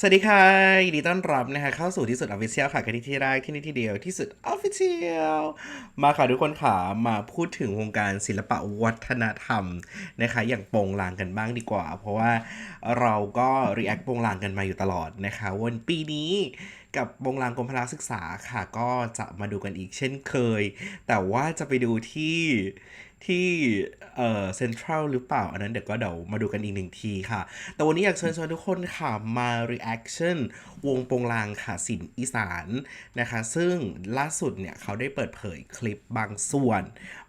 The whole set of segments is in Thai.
สวัสดีค่ะยินดีต้อนรับนะคะเข้าสู่ที่สุดออฟฟิเชียลค่ะกันที่ที่แรกที่นี่ที่เดียวที่สุดออฟฟิเชียลมาค่ะทุกคนค่ะมาพูดถึงวงการศิลปะวัฒนธรรมนะคะ อย่างโปงลางกันบ้างดีกว่า เพราะว่าเราก็รีแอคโปงลางกันมาอยู่ตลอดนะคะ วันปีนี้ กับวงลางกรมพละศึกษาค่ะ ก็จะมาดูกันอีกเช่นเคย แต่ว่าจะไปดูที่ที่เอ่อเซ็นทรัลหรือเปล่า อันนั้นเดี๋ยวก็เดี๋ยวมาดูกันอีกหนึ่งทีค่ะ แต่วันนี้อยากเชิญชวนทุกคนค่ะ มา reaction วงโปงลางค่ะสินอีสานนะคะ ซึ่งล่าสุดเนี่ยเขาได้เปิดเผยคลิปบางส่วน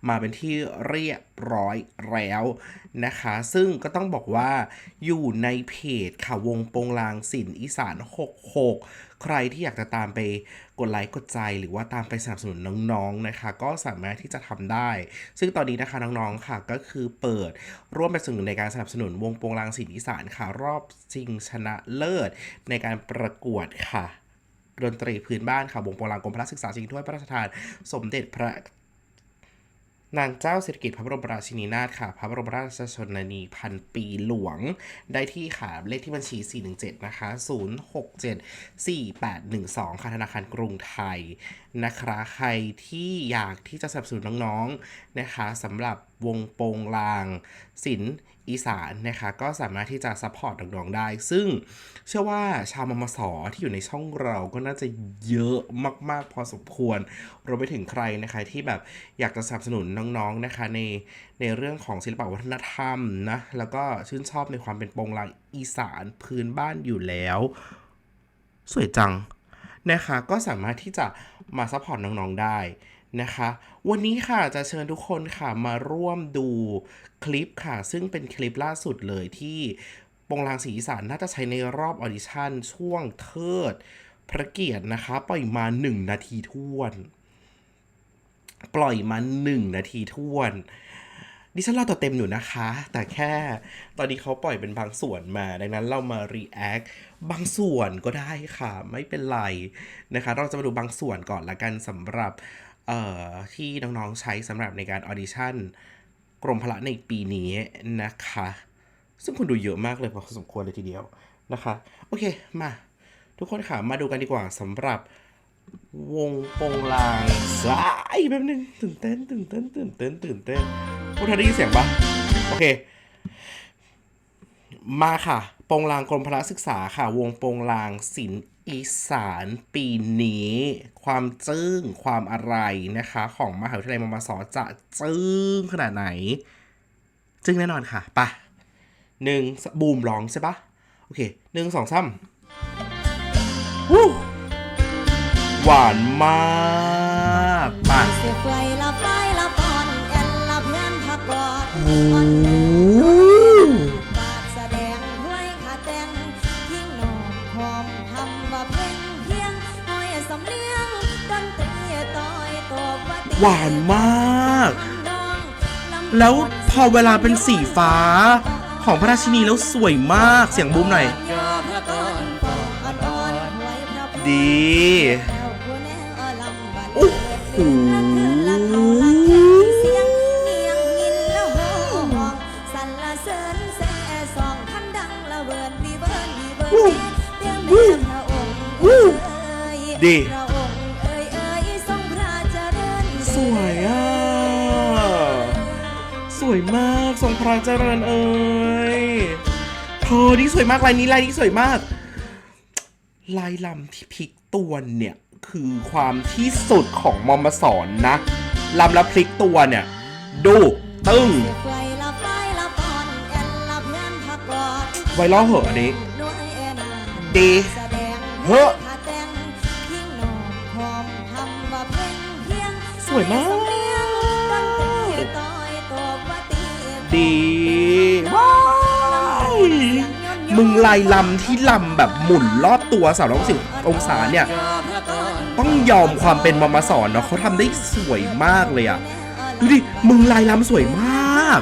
มาเป็นที่เรียบร้อยแล้วนะคะ ซึ่งก็ต้องบอกว่าอยู่ในเพจค่ะวงโปงลางสินอีสาน 66ใครที่อยากจะตามไปกดไลค์กดใจ หรือว่าตามไปสนับสนุนน้องๆนะคะ ก็สามารถที่จะทำได้ ซึ่งตอนนี้นะคะน้องๆค่ะก็คือเปิดร่วมเป็นส่วนหนึ่งในการสนับสนุนวงโปงลางสินอีสานค่ะรอบชิงชนะเลิศในการประกวดค่ะดนตรีพื้นบ้านค่ะวงโปงลางกรมพระศึกษาชิงถ้วยพระราชทาน สมเด็จพระ นางเจ้าสิริกิติ์พระบรมราชินีนาถค่ะ พระบรมราชชนนีพันปีหลวง ได้ที่ค่ะเลขที่บัญชี 417 นะคะ 0674812ค่ะ ธนาคารกรุงไทยนะคะใครที่อยากที่จะสนับสนุนน้องๆนะคะสำหรับวงโปงลางศิลป์ อีสานนะคะก็สามารถที่จะซัพพอร์ตน้องๆได้ ซึ่งเชื่อว่าชาวมมสที่อยู่ในช่องเราก็น่าจะเยอะมาก ๆ พอสมควรรวมไปถึงใครนะคะที่แบบอยากจะสนับสนุนน้องๆนะคะในในเรื่องของศิลปวัฒนธรรมนะแล้วก็ชื่นชอบในความเป็นโปงลางอีสานพื้นบ้านอยู่แล้ว สวยจังนะคะก็สามารถที่จะมาซัพพอร์ตน้องๆได้นะคะ วันนี้ค่ะจะเชิญทุกคนค่ะมาร่วมดูคลิปค่ะ ซึ่งเป็นคลิปล่าสุดเลยที่ปงลางสีอีสานน่าจะใช้ในรอบออดิชั่นช่วงเทิดพระเกียรตินะคะ ปล่อยมา 1 นาทีท้วน ปล่อยมา 1 นาทีท้วน ดิฉันเล่าตัวเต็มอยู่นะคะ แต่แค่ตอนนี้เขาปล่อยเป็นบางส่วนมา ดังนั้นเรามา react บางส่วนก็ได้ค่ะ ไม่เป็นไรนะคะ เราจะมาดูบางส่วนก่อนละกันสำหรับ เอ่อที่น้องๆใช้สำหรับในการออดิชั่นกรมพละในปีนี้นะคะ ซึ่งคนดูเยอะมากเลยพอสมควรเลยทีเดียวนะคะ โอเคมา ทุกคนค่ะ มาดูกันดีกว่าสำหรับวงโปงลางสายแป๊บนึงตื่นเต้นตื่นเต้นตื่นเต้นตื่นเต้นพวกเธอได้ยินเสียงปะโอเค มาค่ะ โปงลางกรมพละศึกษาค่ะ วงโปงลางศิลป์ อีสานปีนี้ ความจึ้งความอะไรนะคะ ของมหาวิทยาลัยมมสจะจึ้งขนาดไหน จึ้งแน่นอนค่ะไปะหนึ่งบูมร้องใช่ปะโอเคหนึ่งสองสามวู้หวานมากมาเสียไฟละไฟละปอนแอนละเพื่อนพักกอดโอ้ หวานมากดองลำแล้วพอเวลาเป็นสีฟ้า ของพระราชินีแล้วสวยมากเสียงบูมหน่อยยอพระกรปองอ่อนๆหวยพระพรดีแล้วผู้แนวลำบัดโอ้โหละเขาละแค่เสียงเมียงยินละโหห้องสรรเสริญแซ่สองคันดั สวยอะ สวยมากทรงพระเจริญเอ่ยเธอนี่สวยมากลายนี้ลายนี้สวยมาก ลายลำที่พลิกตัวเนี่ย คือความที่สุดของมอมสอนนะลำแล้วพลิกตัวเนี่ย ดูตึ้งเสียไฟละไฟละปอนแอนละเพื่อนพักกอดไวรัลเหอะอันนี้หน่วยแอนนาดีแสดงเฮ้อ วยมากสำเนียงดนตรีต่อยตัวว่าตีดีว้ายมึงลายลำที่ลำแบบหมุนรอบตัวสาวร้อยสิบองศาเนี่ย ต้องยอมความเป็นมอมสอนเนาะเขาทำได้สวยมากเลยอะดูดิ มึงลายลำสวยมาก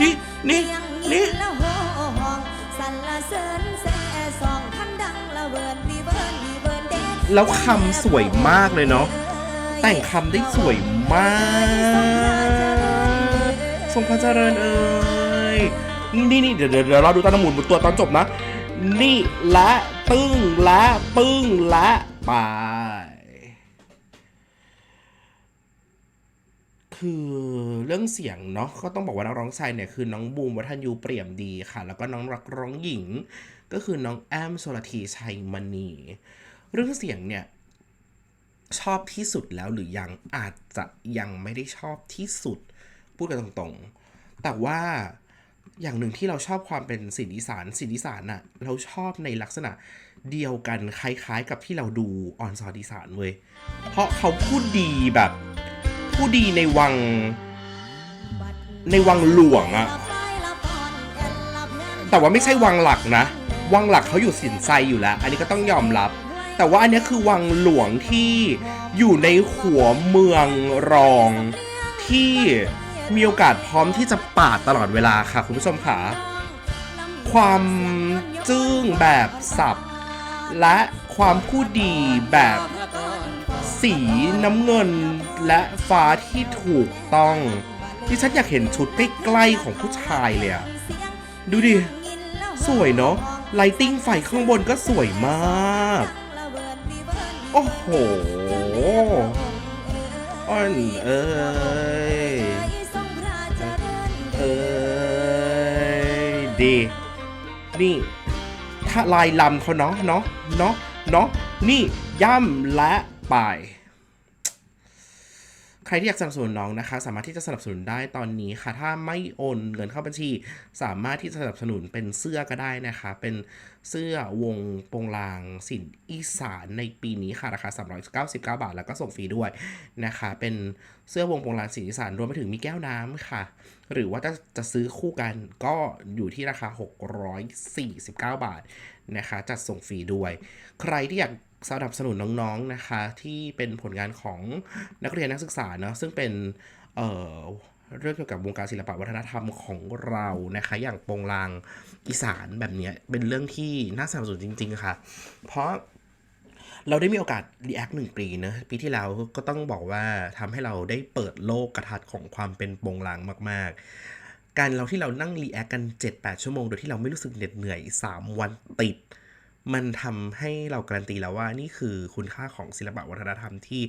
นี่นี่นี่แล้วคำสวยมากเลยเนาะ แต่งคำได้สวยมากทรงพระเจริญเอ่ยนี่นี่เดี๋ยวเดี๋ยวเราดูตอนหมุนตัวตอนจบนะ นี่และตึ้งและปึ้งและไปคือเรื่องเสียงเนาะก็ต้องบอกว่านักร้องชายเนี่ยคือน้องบูมวัฒนยูเปี่ยมดีค่ะ แล้วก็น้องรักร้องหญิง ก็คือน้องแอมโซลทีชัยมณี เรื่องเสียงเนี่ย ชอบที่สุดแล้วหรือยังอาจจะยังไม่ได้ชอบที่สุด พูดกันตรงๆ แต่ว่าอย่างหนึ่งที่เราชอบความเป็นสินอีสานสินอีสานน่ะเราชอบในลักษณะเดียวกันคล้ายๆ กับที่เราดูออนซอนอีสานเว้ยเพราะเขาพูดดีแบบพูดดีในวังในวังหลวงอะแต่ว่าไม่ใช่วังหลักนะ วังหลักเขาอยู่สินไซอยู่แล้ว อันนี้ก็ต้องยอมรับ แต่ว่าอันนี้คือวังหลวงที่อยู่ในหัวเมืองรองที่มีโอกาสพร้อมที่จะปาดตลอดเวลาค่ะ คุณผู้ชมค่ะ ความจึ้งแบบสับ และความพูดดีแบบสีน้ำเงินและฟ้าที่ถูกต้องที่ฉันอยากเห็นชุดใกล้ๆของผู้ชายเลยอะดูดิ สวยเนาะไลติ้งไฟข้างบนก็สวยมาก โอ้โหอ่อนเอ้ยเอ้ยดีนี่ ถ้าลายลำเขาเนาะเนาะเนาะเนาะนี่ย่ำและไป ครที่อยากสนับสนุนน้องนะคะ สามารถที่จะสนับสนุนได้ตอนนี้ค่ะ ถ้าไม่โอนเงินเข้าบัญชี สามารถที่จะสนับสนุนเป็นเสื้อก็ได้นะคะ เป็นเสื้อวงโปงลางสินอีสานในปีนี้ค่ะราคา 399 บาท แล้วก็ส่งฟรีด้วยนะคะ เป็นเสื้อวงโปงลางสินอีสานรวมไปถึงมีแก้วน้ำค่ะ หรือว่าจะจะซื้อคู่กันก็อยู่ที่ราคา 649 บาทนะคะจัดส่งฟรีด้วย ใครที่อยาก สนับสนุนน้องๆนะคะที่เป็นผลงานของนักเรียนนักศึกษาเนาะซึ่งเป็นเอ่อเรื่องเกี่ยวกับวงการศิลปะวัฒนธรรมของเรานะคะอย่างโปงลางอีสานแบบเนี้ยเป็นเรื่องที่น่าสนับสนุนจริง ๆ ค่ะ เพราะเราได้มีโอกาสรีแอคหนึ่งปีเนอะปีที่แล้วก็ต้องบอกว่าทำให้เราได้เปิดโลกกระทัดของความเป็นโปงลางมาก ๆ การเราที่เรานั่งรีแอคกัน 7-8 ชั่วโมง โดยที่เราไม่รู้สึกเหน็ดเหนื่อย 3 วันติด มันทำให้เราการันตีแล้วว่านี่คือคุณค่าของศิลปะวัฒนธรรมที่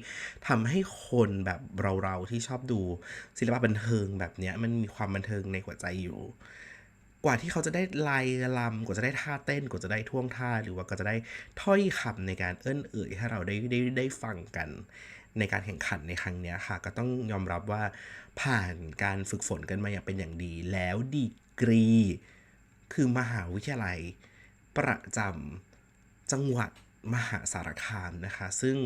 ทำให้คนแบบเราๆที่ชอบดูศิลปะบันเทิงแบบเนี้ยมันมีความบันเทิงในหัวใจอยู่ กว่าที่เขาจะได้ลายลำกว่าจะได้ท่าเต้นกว่าจะได้ท่วงท่า หรือว่าก็จะได้ถ้อยคำในการเอื้อนเอ่ยให้เราได้ได้ได้ฟังกันในการแข่งขันในครั้งนี้ค่ะ ก็ต้องยอมรับว่าผ่านการฝึกฝนกันมาอย่างเป็นอย่างดี แล้วดีกรี คือมหาวิทยาลัย ประจำจังหวัดมหาสารคามนะคะ ซึ่ง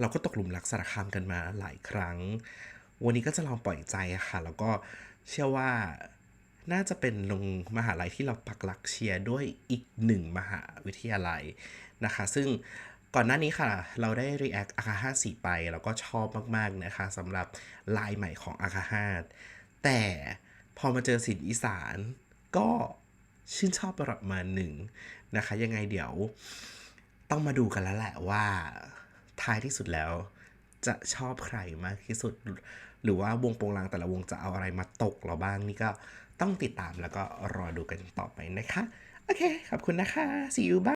เราก็ตกหลุมรักสารคามกันมาหลายครั้ง วันนี้ก็จะลองปล่อยใจะค่ะ แล้วก็เชื่อว่าน่าจะเป็นโรงมหาลัยที่เราปักหลักเชียร์ด้วยอีกหนึ่งมหาวิทยาลัยนะคะ ซึ่งก่อนหน้านี้ค่ะ เราได้ react อาคาฮาสีไป แล้วก็ชอบมากๆนะคะสำหรับลายใหม่ของอาคาฮาแต่พอมาเจอสินอีสานก็ ชื่นชอบประมาณหนึ่งนะคะ ยังไงเดี๋ยวต้องมาดูกันแล้วแหละว่าท้ายที่สุดแล้ว จะชอบใครมากที่สุด หรือว่าวงโปงลางแต่ละวงจะเอาอะไรมาตกเราบ้างนี่ก็ต้องติดตามแล้วก็รอดูกันต่อไปนะคะ โอเค ขอบคุณนะคะ see you bye